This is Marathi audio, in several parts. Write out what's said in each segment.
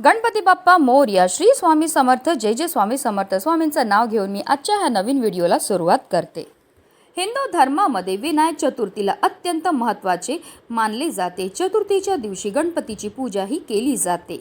गणपती बाप्पा मोरया श्री स्वामी समर्थ जय जय स्वामी समर्थ स्वामींचं नाव घेऊन मी आजच्या ह्या नवीन व्हिडिओला सुरुवात करते. हिंदू धर्मामध्ये विनायक चतुर्थीला अत्यंत महत्त्वाचे मानले जाते. चतुर्थीच्या दिवशी गणपतीची पूजा ही केली जाते.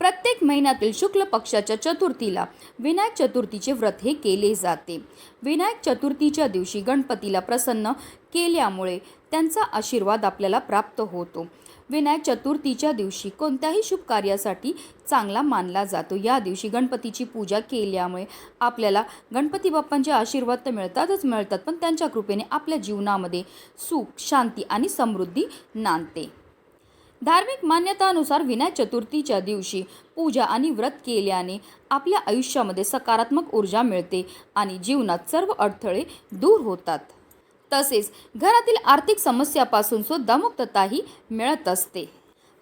प्रत्येक महिन्यातील शुक्ल पक्षाच्या चतुर्थीला विनायक चतुर्थीचे व्रत हे केले जाते. विनायक चतुर्थीच्या दिवशी गणपतीला प्रसन्न केल्यामुळे त्यांचा आशीर्वाद आपल्याला प्राप्त होतो. विनायक चतुर्थीच्या दिवशी कोणत्याही शुभ कार्यासाठी चांगला मानला जातो. या दिवशी गणपतीची पूजा केल्यामुळे आपल्याला गणपती बाप्पांचे आशीर्वाद तर मिळतातच मिळतात पण त्यांच्या कृपेने आपल्या जीवनामध्ये सुख शांती आणि समृद्धी नांदते. धार्मिक मान्यतानुसार विनायक चतुर्थीच्या दिवशी पूजा आणि व्रत केल्याने आपल्या आयुष्यामध्ये सकारात्मक ऊर्जा मिळते आणि जीवनात सर्व अडथळे दूर होतात. तसेच घरातील आर्थिक समस्यापासून सुद्धा मुक्तताही मिळत असते.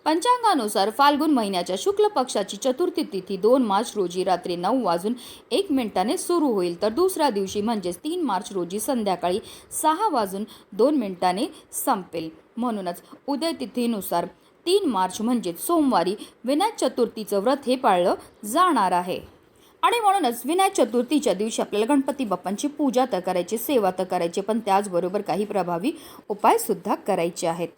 पंचांगानुसार फाल्गुन महिन्याच्या शुक्ल पक्षाची चतुर्थी तिथी दोन मार्च रोजी रात्री नऊ वाजून एक मिनिटाने सुरू होईल. तर दुसऱ्या दिवशी म्हणजेच तीन मार्च रोजी संध्याकाळी सहा वाजून दोन मिनिटाने संपेल. म्हणूनच उदय तिथीनुसार तीन मार्च म्हणजेच सोमवारी विनायक चतुर्थीचं व्रत हे पाळलं जाणार आहे. आणि म्हणूनच विनायक चतुर्थीच्या दिवशी आपल्याला गणपती बाप्पांची पूजा तर करायची सेवा तर करायची पण त्याचबरोबर काही प्रभावी उपायसुद्धा करायचे आहेत.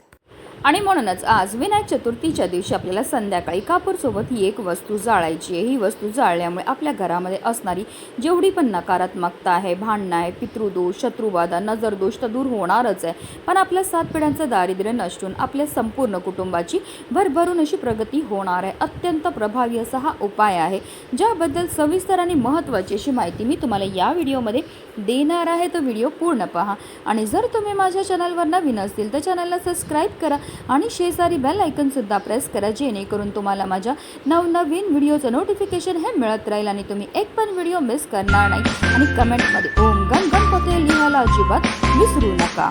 आणि म्हणूनच आज विनायक चतुर्थीच्या दिवशी आपल्याला संध्याकाळी कापूरसोबत ही एक वस्तू जाळायची आहे. ही वस्तू जाळल्यामुळे आपल्या घरामध्ये असणारी जेवढी पण नकारात्मकता आहे भांडणं आहे पितृदोष शत्रुबाधा नजरदोष तर दूर होणारच आहे. पण आपल्या सात पिढ्यांचं दारिद्र्य नष्टून आपल्या संपूर्ण कुटुंबाची भरभरून अशी प्रगती होणार आहे. अत्यंत प्रभावी असा हा उपाय आहे. ज्याबद्दल सविस्तर आणि महत्त्वाची अशी माहिती मी तुम्हाला या व्हिडिओमध्ये देणार आहे. तर व्हिडिओ पूर्ण पहा. आणि जर तुम्ही माझ्या चॅनलवर नवीन असतील तर चॅनलला सबस्क्राईब करा. आणि शेजारी बेल आयकनसुद्धा प्रेस करा जेणेकरून तुम्हाला माझ्या नवनवीन व्हिडिओचं नोटिफिकेशन हे मिळत राहील आणि तुम्ही एक पण व्हिडिओ मिस करणार नाही. आणि कमेंटमध्ये ओम गण गणपती लिहायला अजिबात विसरू नका.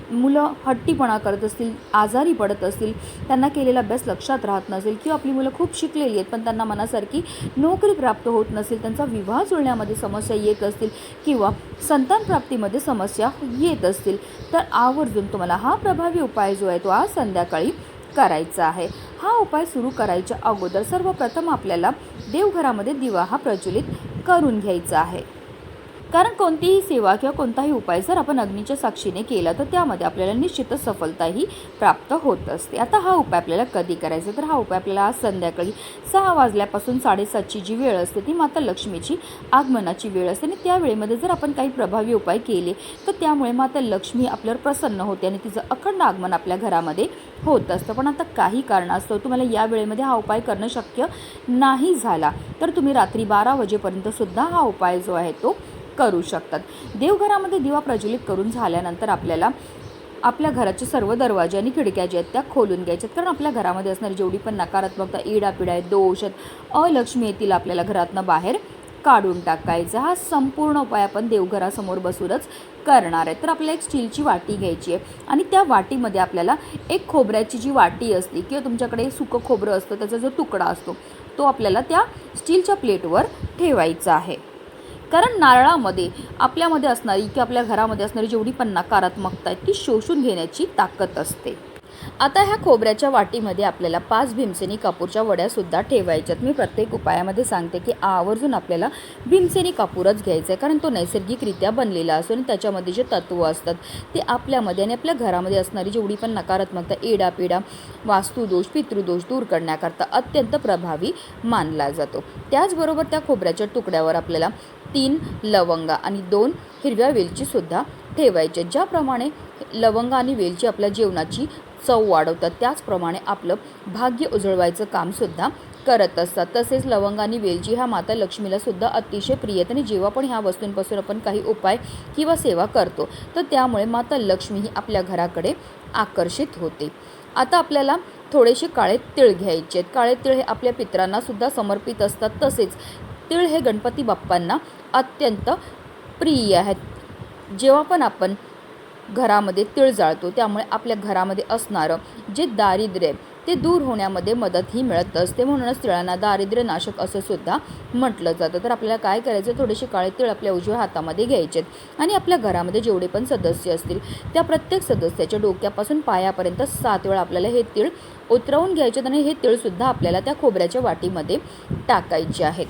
मुलं हट्टीपणा करत असतील आजारी पडत असतील त्यांना केलेला अभ्यास लक्षात राहत नसेल किंवा आपली मुलं खूप शिकलेली आहेत पण त्यांना मनासारखी नोकरी प्राप्त होत नसेल त्यांचा विवाह जुळण्यामध्ये समस्या येत असतील किंवा संतान प्राप्तीमध्ये समस्या येत असतील तर आवर्जून तुम्हाला हा प्रभावी उपाय जो आहे तो आज संध्याकाळी करायचा आहे. हा उपाय सुरू करायच्या अगोदर सर्वप्रथम आपल्याला देवघरामध्ये दिवा हा प्रज्वलित करून घ्यायचा आहे. कारण कोणतीही सेवा किंवा कोणताही उपाय जर आपण अग्नीच्या साक्षीने केला तर त्यामध्ये आपल्याला निश्चितच सफलताही प्राप्त होत असते. आता हा उपाय आपल्याला कधी करायचा? तर हा उपाय आपल्याला आज संध्याकाळी सहा वाजल्यापासून साडेसातची जी वेळ असते ती माता लक्ष्मीची आगमनाची वेळ असते. आणि त्या वेळेमध्ये जर आपण काही प्रभावी उपाय केले तर त्यामुळे माता लक्ष्मी आपल्यावर प्रसन्न होते आणि तिचं अखंड आगमन आपल्या घरामध्ये होत असतं. पण आता काही कारणास्तव तुम्हाला या वेळेमध्ये हा उपाय करणं शक्य नाही झाला. तर तुम्ही रात्री बारा वाजेपर्यंतसुद्धा हा उपाय जो आहे तो करू शकतात. देवघरामध्ये दिवा प्रज्वलित करून झाल्यानंतर आपल्याला आपल्या घराचे सर्व दरवाजे आणि खिडक्या ज्या आहेत त्या खोलून घ्यायच्यात कारण आपल्या घरामध्ये असणारी जेवढी पण नकारात्मकता इडापिडा आहेत दोष आहेत अलक्ष्मी येतील आपल्याला घरातनं बाहेर काढून टाकायचा. हा संपूर्ण उपाय आपण देवघरासमोर बसूनच करणार आहे. तर आपल्याला एक स्टीलची वाटी घ्यायची आहे आणि त्या वाटीमध्ये आपल्याला एक खोबऱ्याची जी वाटी असते किंवा तुमच्याकडे सुकं खोबरं असतं त्याचा जो तुकडा असतो तो आपल्याला त्या स्टीलच्या प्लेटवर ठेवायचा आहे. कारण नारळामध्ये आपल्यामध्ये असणारी किंवा आपल्या घरामध्ये असणारी जेवढी पण नकारात्मकता आहे ती शोषून घेण्याची ताकद असते. आता ह्या खोबऱ्याच्या वाटीमध्ये आपल्याला पाच भीमसेनी कापूरच्या वड्यासुद्धा ठेवायच्यात. मी प्रत्येक उपायामध्ये सांगते की आवर्जून आपल्याला भीमसेनी कापूरच घ्यायचा आहे कारण तो नैसर्गिकरित्या बनलेला असतो आणि त्याच्यामध्ये जे तत्त्व असतात ते आपल्यामध्ये आणि आपल्या घरामध्ये असणारी जेवढी पण नकारात्मकता एडापिडा वास्तुदोष पितृदोष दूर करण्याकरता अत्यंत प्रभावी मानला जातो. त्याचबरोबर त्या खोबऱ्याच्या तुकड्यावर आपल्याला तीन लवंगा आणि दोन हिरव्या वेलचीसुद्धा ठेवायचे. ज्याप्रमाणे लवंगा आणि वेलची आपल्या जेवणाची चव वाढवतात त्याचप्रमाणे आपलं भाग्य उजळवायचं कामसुद्धा करत असतात. तसेच लवंग आणि वेलची ह्या माता लक्ष्मीला सुद्धा अतिशय प्रिय आहेत आणि जेव्हा पण ह्या वस्तूंपासून आपण काही उपाय किंवा सेवा करतो तर त्यामुळे माता लक्ष्मी ही आपल्या घराकडे आकर्षित होते. आता आपल्याला थोडेसे काळे तिळ घ्यायचे आहेत. काळे तिळ हे आपल्या पित्रांनासुद्धा समर्पित असतात. तसेच तिळ हे गणपती बाप्पांना अत्यंत प्रिय आहेत. जेव्हा पण आपण घरामध्ये तिळ जाळतो त्यामुळे आपल्या घरामध्ये असणारं जे दारिद्र्य आहे ते दूर होण्यामध्ये मदत ही मिळत असते. म्हणूनच तिळांना दारिद्र्य नाशक असं सुद्धा म्हटलं जातं. तर आपल्याला काय करायचं? थोडेसे काळे तिळ आपल्या उजव्या हातामध्ये घ्यायचे आणि आपल्या घरामध्ये जेवढे पण सदस्य असतील त्या प्रत्येक सदस्याच्या डोक्यापासून पायापर्यंत सात वेळा आपल्याला हे तीळ उतरवून घ्यायचे आणि हे तिळसुद्धा आपल्याला त्या खोबऱ्याच्या वाटीमध्ये टाकायचे आहेत.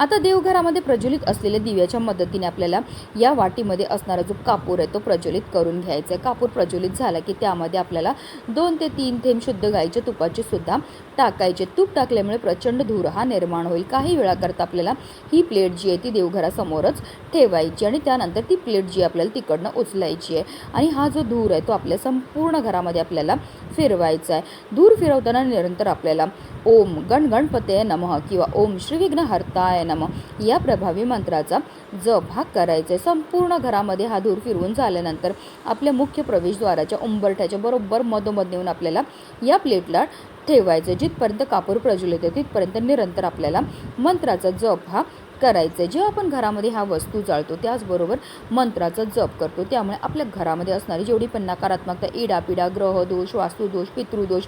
आता देवघरामध्ये प्रज्वलित असलेल्या दिव्याच्या मदतीने आपल्याला या वाटीमध्ये असणारा जो कापूर आहे तो प्रज्वलित करून घ्यायचा आहे. कापूर प्रज्वलित झाला की त्यामध्ये आपल्याला दोन ते तीन थेंब शुद्ध गाईच्या तुपाचे सुद्धा टाकायचे तूप टाकल्यामुळे प्रचंड धूर हा निर्माण होईल. काही वेळाकरता आपल्याला ही प्लेट जी आहे ती देवघरासमोरच ठेवायची आणि त्यानंतर ती प्लेट जी आपल्याला तिकडनं उचलायची आहे. आणि हा जो धूर आहे तो आपल्या संपूर्ण घरामध्ये आपल्याला फिरवायचा आहे. धूर फिरवताना निरंतर आपल्याला ओम गण गणपते नमः किंवा ओम श्री विघ्न हरताय नम या प्रभावी मंत्राचा जप हा करायचा आहे संपूर्ण घरामध्ये हा धूर फिरवून झाल्यानंतर आपल्या मुख्य प्रवेशद्वाराच्या उंबरठ्याच्या बरोबर मधोमध नेऊन आपल्याला या प्लेटला ठेवायचं जिथपर्यंत कापूर प्रज्वलित आहे तिथपर्यंत निरंतर आपल्याला मंत्राचा जप हा करायचं आहे जेव्हा आपण घरामध्ये हा वस्तू जाळतो त्याचबरोबर मंत्राचा जप करतो त्यामुळे आपल्या घरामध्ये असणारी जेवढी पण नकारात्मकता इडापिडा ग्रहदोष वास्तुदोष पितृदोष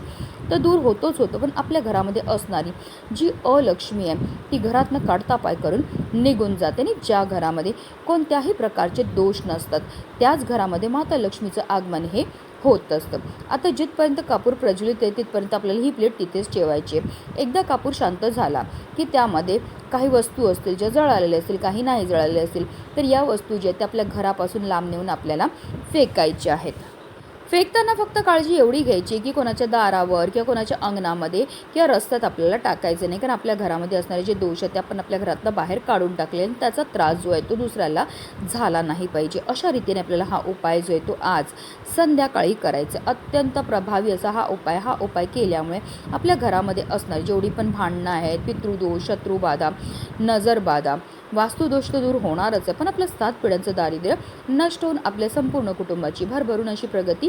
तर दूर होतोच होतो पण आपल्या घरामध्ये असणारी जी अलक्ष्मी आहे ती घरातनं काढता पाय करून निघून जाते आणि ज्या घरामध्ये कोणत्याही प्रकारचे दोष नसतात त्याच घरामध्ये माता लक्ष्मीचं आगमन हे होत असतं. आता जिथपर्यंत कापूर प्रज्वलित आहे तिथपर्यंत आपल्याला ही प्लेट तिथेच ठेवायची आहे. एकदा कापूर शांत झाला की त्यामध्ये काही वस्तू असतील ज्या जळालेल्या असतील काही नाही जळालेल्या असतील तर या वस्तू ज्या आहेत त्या आपल्या घरापासून लांब नेऊन आपल्याला फेकायच्या आहेत. फेकताना फक्त काळजी एवढी घ्यायची की कोणाच्या दारावर किंवा कोणाच्या अंगणामध्ये किंवा रस्त्यात आपल्याला टाकायचं नाही. कारण आपल्या घरामध्ये असणारे जे दोष आहेत ते आपण आपल्या घरातनं बाहेर काढून टाकले आणि त्याचा त्रास जो आहे तो दुसऱ्याला झाला नाही पाहिजे. अशा रीतीने आपल्याला हा उपाय जो आहे तो आज संध्याकाळी करायचा अत्यंत प्रभावी असा हा उपाय हा उपाय केल्यामुळे आपल्या घरामध्ये असणारी जेवढी पण भांडणं आहेत पितृदोष शत्रुबाधा नजरबाधा वास्तुदोष तर दूर होणारच आहे. पण आपल्या सात पिढ्यांचं दारिद्र्य नष्ट होऊन आपल्या संपूर्ण कुटुंबाची भरभरून अशी प्रगती